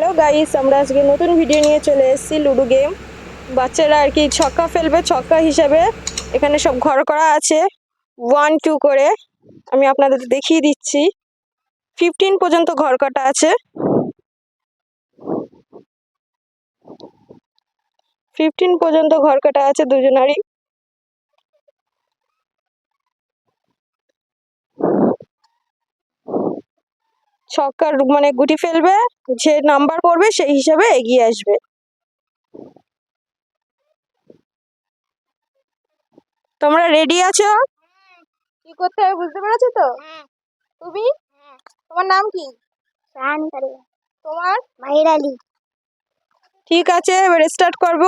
Hello guys, আমরা আজকে নতুন ভিডিও নিয়ে চলে এসেছি লুডো গেম বাচ্চারা আর কি ছক্কা ফেলবে, ছক্কা হিসাবে এখানে সব ঘর করা আছে। ওয়ান টু করে আমি আপনাদের দেখিয়ে দিচ্ছি। ফিফটিন পর্যন্ত ঘর কাটা আছে। ফিফটিন পর্যন্ত ঘর কাটা আছে দুজনারই। ছক্কার মানে গুটি ফেলবে যে নাম্বার পড়বে সেই হিসাবে এগিয়ে আসবে। তোমরা রেডি আছো? কি করতে হবে বুঝতে পেরেছ তো? তুমি? তোমার নাম কি? তোমার? মাহির আলী। ঠিক আছে এবার স্টার্ট করব।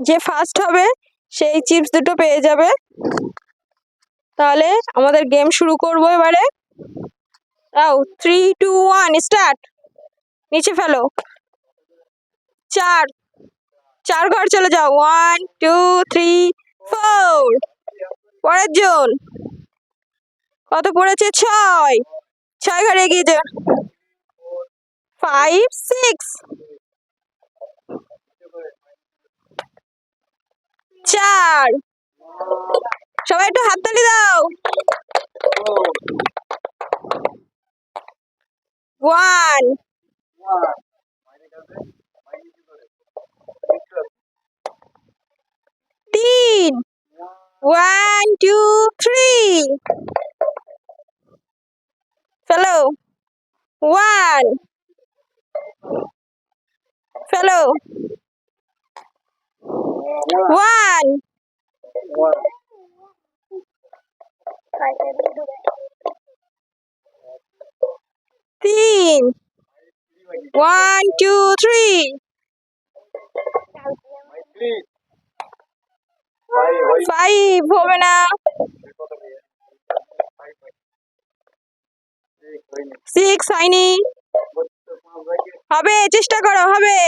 যে ফার্স্ট হবে সেই চিপস দুটো পেয়ে যাবে। তাহলে আমাদের গেম শুরু করব এবারে। আও থ্রি টু ওয়ান স্টার্ট নিচে ফেলো। চার। চার ঘর চলে যাও। ওয়ান টু থ্রি ফোর পরের জন। কত পড়েছে? ছয়। ছয় ঘরে এগিয়ে যা। ফাইভ সিক্স চার। সবাই একটু হাততালি দাও। ওয়ান তিন ওয়ান টু থ্রি ফেলো ওয়ান ফেলো ওয়ান তিন ওয়ান টু থ্রি ফাইভ হবে না সিক্স হয়নি হবে চেষ্টা করো হবে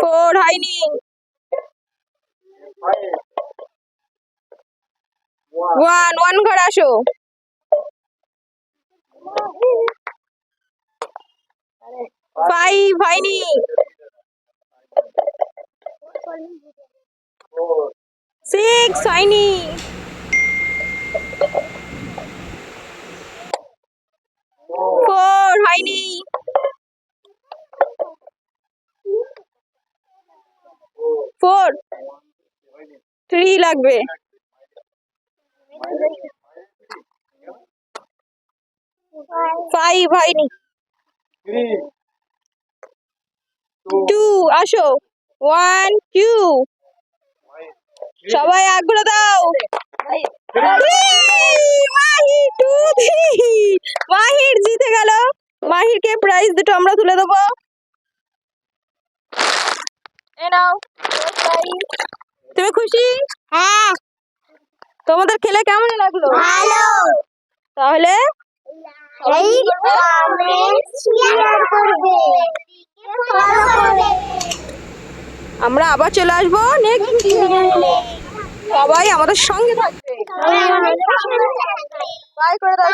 ফোর হয়নি ওয়ান ওয়ান ঘর আসো ফাইভ হয়নি সিক্স হয়নি ফোর হয়নি ফোর থ্রি লাগবে। ফাইভ হয়নি টু আসো। ওয়ান টু সবাই আগ্রহ দাও। টু থ্রি মাহির জিতে গেল। মাহিরকে প্রাইজ দুটো আমরা তুলে দেবো। তুমি খুশি? হ্যাঁ। তোমাদের খেলে কেমন লাগল? ভালো। তাহলে এই কমেন্ট শেয়ার করবে ফলো করবে আমরা আবার চলে আসব নেক্সট সবাই আমাদের সঙ্গে থাকবে। বাই করে দাও